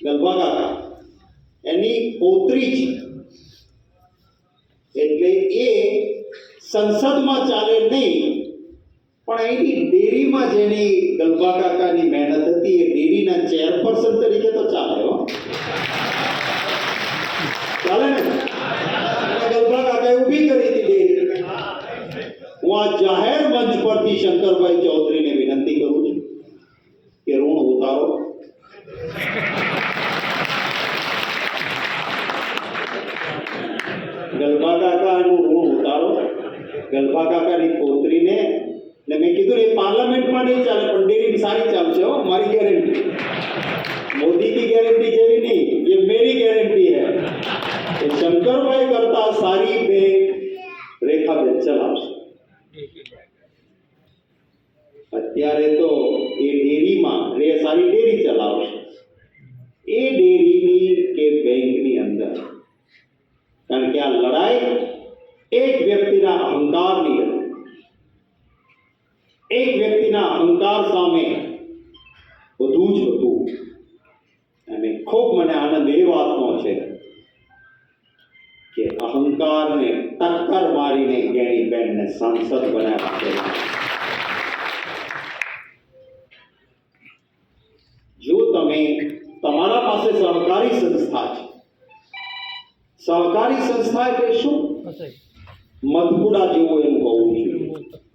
ગલભા કાકા એની પૌત્રી છે એટલે એ સંસદમાં ચાલે નહીં, પણ એની ડેરીમાં જેની ગલબા કાકાની મહેનત હતી, એ ડેરીના ચેરપર્સન તરીકે તો ચાલે હો. ચાલે ને? ગલબા કાકાએ ઊભી કરી હતી ડેરી હું આ જાહેર મંચ પરથી શંકરભાઈ ચૌધરીને ગલભા કાકાનું ઋણ ઉતારો ગલભા કાકાની પૌત્રીને ને મેં કીધું ને, એ પાર્લામેન્ટમાં નહીં ચાલે પણ ડેરી સારી ચાલશે હો મારી ગેરંટી મોદી की गारंटी જેવી નહીં ये मेरी गारंटी है કે શંકરભાઈ કરતા સારી બે રેખાબેન ચલાવશે અત્યારે તો એ ડેરીમાં રે સારી ડેરી ચલાવશે એક વ્યક્તિના અહંકાર સામે બધું જ હતું. અને ખૂબ મને આનંદ એ વાતનો છે કે અહંકારને ટક્કર મારીને ગેણીબેનને સાંસદ બનાવ્યા છે. જો તમે તમારા પાસે સહકારી સંસ્થા છે સહકારી સંસ્થા એટલે શું? મધપુડા જેવું એમ કહું છું.